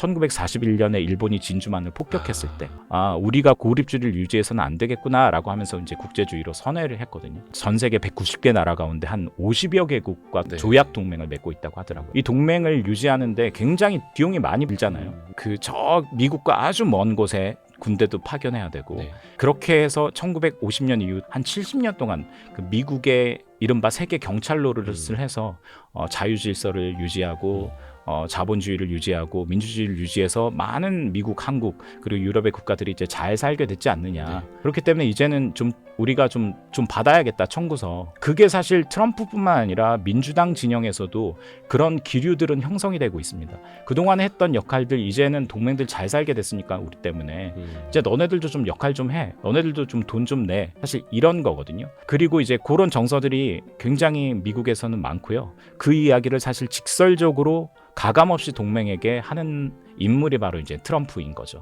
1941년에 일본이 진주만을 폭격했을 때, 아, 우리가 고립주의를 유지해서는 안 되겠구나라고 하면서 이제 국제주의로 선회를 했거든요. 전 세계 190개 나라 가운데 한 50여 개국과 네. 조약 동맹을 맺고 있다고 하더라고요. 이 동맹을 유지하는데 굉장히 비용이 많이 들잖아요. 그 저 미국과 아주 먼 곳에 군대도 파견해야 되고 네. 그렇게 해서 1950년 이후 한 70년 동안 그 미국의 이른바 세계 경찰 노릇을 음. 해서 어, 자유 질서를 유지하고 어, 자본주의를 유지하고 민주주의를 유지해서 많은 미국, 한국 그리고 유럽의 국가들이 이제 잘 살게 됐지 않느냐. 그렇기 때문에 이제는 좀 우리가 좀 좀 받아야겠다 청구서. 그게 사실 트럼프뿐만 아니라 민주당 진영에서도 그런 기류들은 형성이 되고 있습니다. 그동안 했던 역할들 이제는 동맹들 잘 살게 됐으니까 우리 때문에 음. 이제 너네들도 좀 역할 좀 해. 너네들도 좀 돈 좀 내. 사실 이런 거거든요. 그리고 이제 그런 정서들이 굉장히 미국에서는 많고요. 그 이야기를 사실 직설적으로 가감 없이 동맹에게 하는 인물이 바로 이제 트럼프인 거죠.